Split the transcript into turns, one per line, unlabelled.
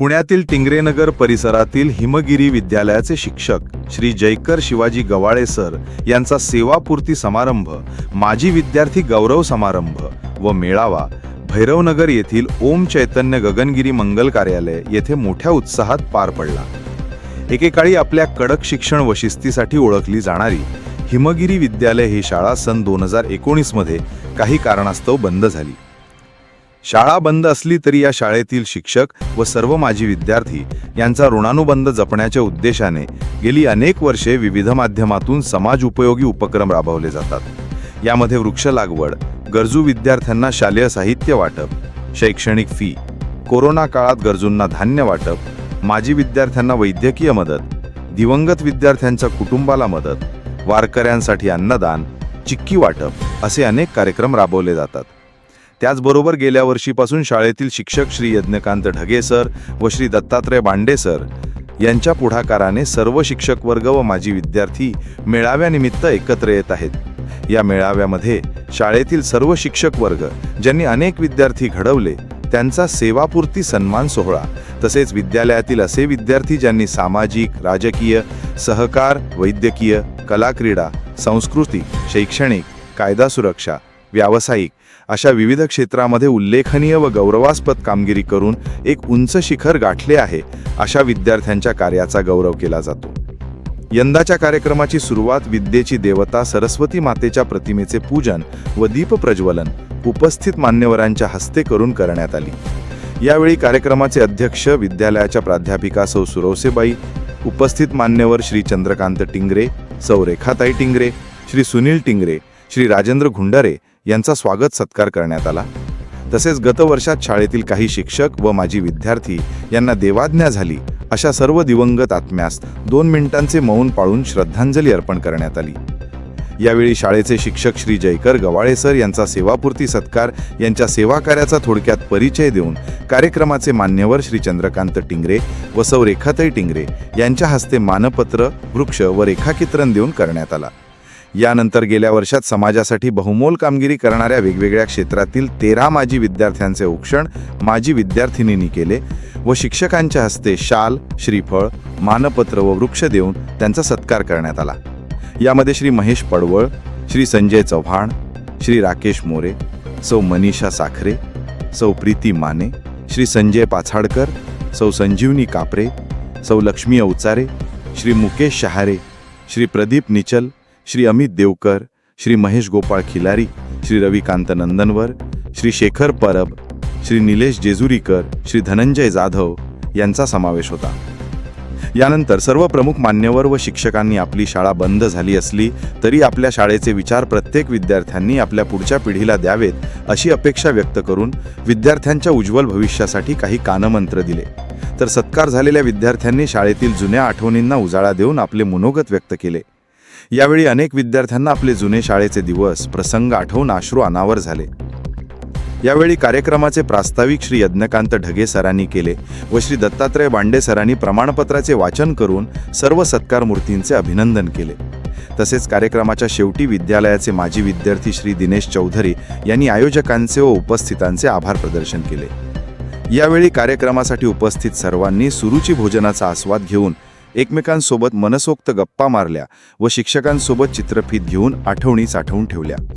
पुण्यातील टिंगरेनगर परिसरातील हिमगिरी विद्यालयाचे शिक्षक श्री जयकर शिवाजी गवाळे सर यांचा सेवापूर्ती समारंभ माजी विद्यार्थी गौरव समारंभ व मेळावा भैरवनगर येथील ओम चैतन्य गगनगिरी मंगल कार्यालय येथे मोठ्या उत्साहात पार पडला. एकेकाळी आपल्या कडक शिक्षण व शिस्तीसाठी ओळखली जाणारी हिमगिरी विद्यालय ही शाळा सन दोन हजार एकोणीसमध्ये काही कारणास्तव बंद झाली. शाळा बंद असली तरी या शाळेतील शिक्षक व सर्व माजी विद्यार्थी यांचा ऋणानुबंध जपण्याच्या उद्देशाने गेली अनेक वर्षे विविध माध्यमातून समाज उपयोगी उपक्रम राबवले जातात. यामध्ये वृक्ष लागवड गरजू विद्यार्थ्यांना शालेय साहित्य वाटप शैक्षणिक फी कोरोना काळात गरजूंना धान्य वाटप माजी विद्यार्थ्यांना वैद्यकीय मदत दिवंगत विद्यार्थ्यांच्या कुटुंबाला मदत वारकऱ्यांसाठी अन्नदान चिक्की वाटप असे अनेक कार्यक्रम राबवले जातात. त्याचबरोबर गेल्या वर्षीपासून शाळेतील शिक्षक श्री यज्ञकांत ढगे सर व श्री दत्तात्रय बांडे सर यांच्या पुढाकाराने सर्व शिक्षक वर्ग व माजी विद्यार्थी मेळाव्यानिमित्त एकत्र येत आहेत. या मेळाव्यामध्ये शाळेतील सर्व शिक्षक वर्ग ज्यांनी अनेक विद्यार्थी घडवले त्यांचा सेवापूर्ती सन्मान सोहळा तसेच विद्यालयातील असे विद्यार्थी ज्यांनी सामाजिक राजकीय सहकार वैद्यकीय कलाक्रीडा संस्कृती शैक्षणिक कायदा सुरक्षा व्यावसायिक अशा विविध क्षेत्रामध्ये उल्लेखनीय व गौरवास्पद कामगिरी करून एक उंच शिखर गाठले आहे अशा विद्यार्थ्यांच्या कार्याचा गौरव केला जातो. यंदाच्या कार्यक्रमाची सुरुवात विद्येची देवता सरस्वती मातेच्या प्रतिमेचे पूजन व दीप प्रज्वलन उपस्थित मान्यवरांच्या हस्ते करून करण्यात आली. यावेळी कार्यक्रमाचे अध्यक्ष विद्यालयाच्या प्राध्यापिका सौ सुरवसेबाई उपस्थित मान्यवर श्री चंद्रकांत टिंगरे सौ रेखाताई टिंगरे श्री सुनील टिंगरे श्री राजेंद्र घुंडारे यांचा स्वागत सत्कार करण्यात आला. तसेच गतवर्षात शाळेतील काही शिक्षक व माजी विद्यार्थी यांना देवाज्ञा झाली अशा सर्व दिवंगत आत्म्यास दोन मिनिटांचे मौन पाळून श्रद्धांजली अर्पण करण्यात आली. यावेळी शाळेचे शिक्षक श्री जयकर गवाळे सर यांचा सेवापूर्ती सत्कार यांच्या सेवाकार्याचा थोडक्यात परिचय देऊन कार्यक्रमाचे मान्यवर श्री चंद्रकांत टिंगरे व सौ रेखाताई टिंगरे यांच्या हस्ते मानपत्र वृक्ष व रेखाचित्रण देऊन करण्यात आला. यानंतर गेल्या वर्षात समाजासाठी बहुमोल कामगिरी करणाऱ्या वेगवेगळ्या क्षेत्रातील तेरा माजी विद्यार्थ्यांचे औक्षण माजी विद्यार्थिनींनी केले व शिक्षकांच्या हस्ते शाल श्रीफळ मानपत्र व वृक्ष देऊन त्यांचा सत्कार करण्यात आला. यामध्ये श्री महेश पडवळ श्री संजय चव्हाण श्री राकेश मोरे सौ मनीषा साखरे सौ प्रीती माने श्री संजय पाछाडकर सौ संजीवनी कापरे सौ लक्ष्मी अवचारे श्री मुकेश शहारे श्री प्रदीप निचल श्री अमित देवकर श्री महेश गोपाळ खिलारी श्री रविकांत नंदनवर श्री शेखर परब श्री निलेश जेजुरीकर श्री धनंजय जाधव यांचा समावेश होता. यानंतर सर्व प्रमुख मान्यवर व शिक्षकांनी आपली शाळा बंद झाली असली तरी आपल्या शाळेचे विचार प्रत्येक विद्यार्थ्यांनी आपल्या पुढच्या पिढीला द्यावेत अशी अपेक्षा व्यक्त करून विद्यार्थ्यांच्या उज्ज्वल भविष्यासाठी काही कानमंत्र दिले. तर सत्कार झालेल्या विद्यार्थ्यांनी शाळेतील जुन्या आठवणींना उजाळा देऊन आपले मनोगत व्यक्त केले. यावेळी अनेक विद्यार्थ्यांना आपले जुने शाळेचे दिवस प्रसंग आठवून अश्रू अनावर झाले. यावेळी कार्यक्रमाचे प्रास्ताविक श्री यज्ञकांत ढगे सरांनी केले व श्री दत्तात्रय बांडे सरांनी प्रमाणपत्राचे वाचन करून सर्व सत्कार मूर्तींचे अभिनंदन केले. तसेच कार्यक्रमाच्या शेवटी विद्यालयाचे माजी विद्यार्थी श्री दिनेश चौधरी यांनी आयोजकांचे व उपस्थितांचे आभार प्रदर्शन केले. यावेळी कार्यक्रमासाठी उपस्थित सर्वांनी सुरुची भोजनाचा आस्वाद घेऊन एकमेकांसोबत मनसोक्त गप्पा मारल्या व शिक्षकांसोबत चित्रफित घेऊन आठवणी साठवून ठेवल्या.